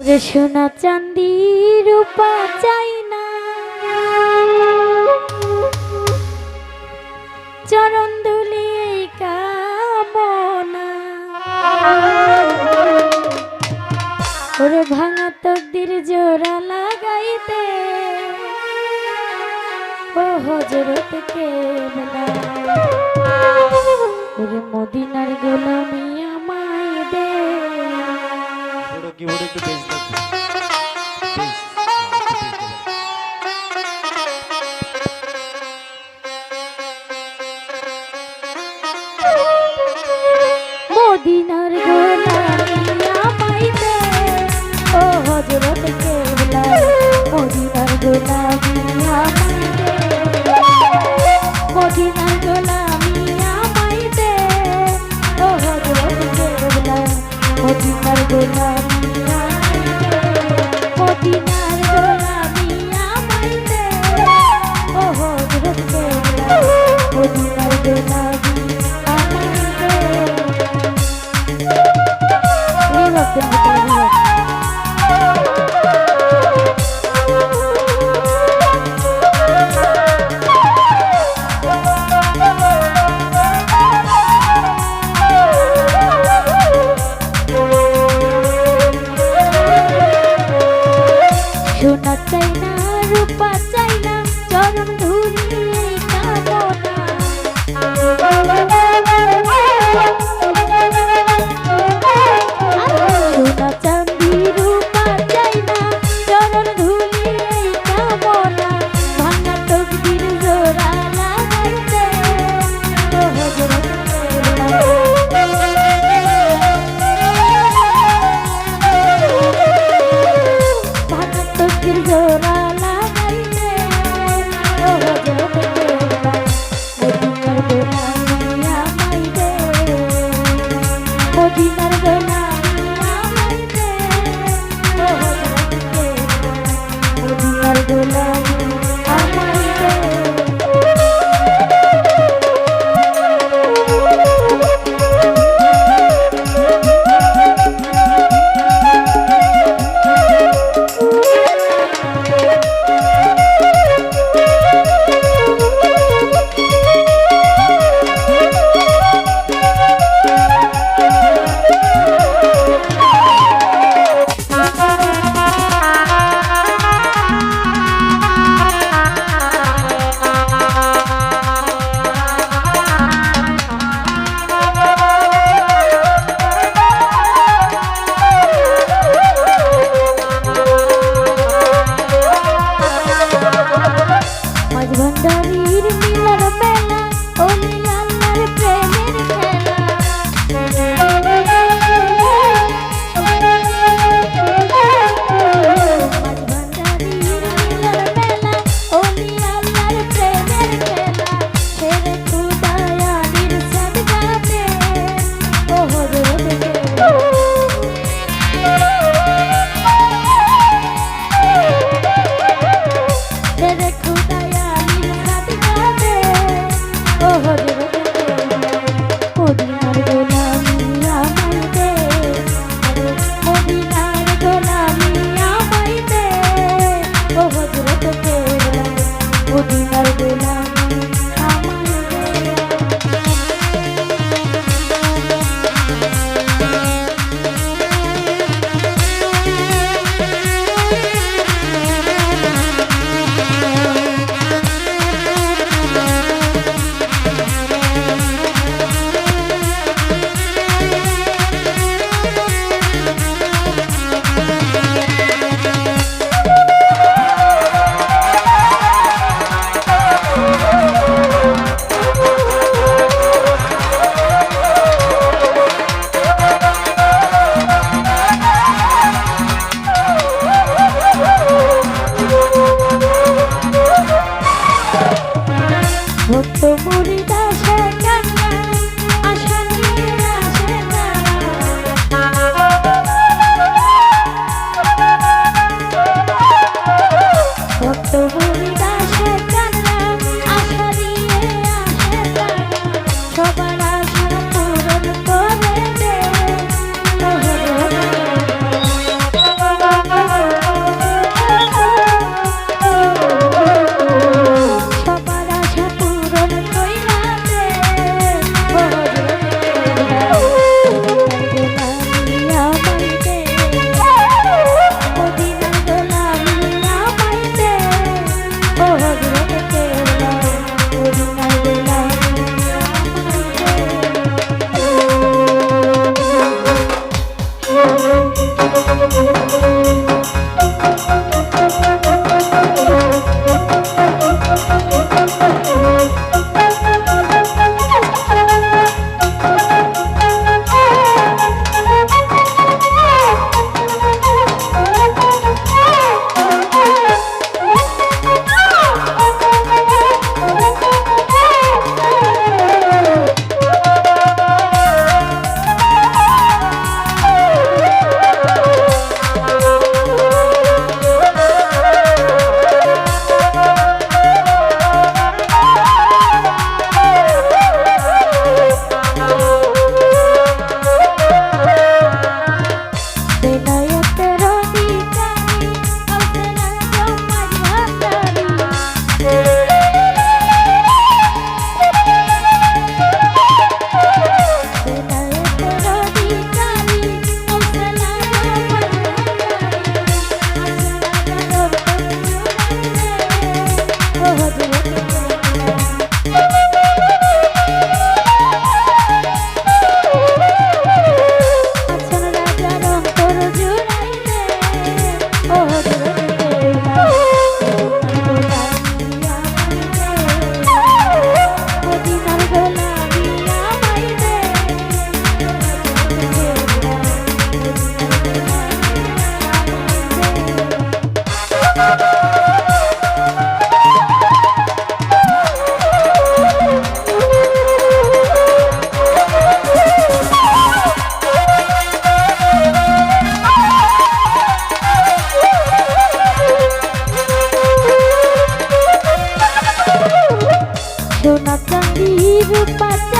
সোনা চান্দি রূপা চাই না। চরণ দুলি কামনা। ওরে ভাঙা তকদির জোড়া লাগাইতে। হজরত কে ওরে মদিনার গোলামী की वो एक बेस्ट ও হজরত ほっとり出 do not believe you, but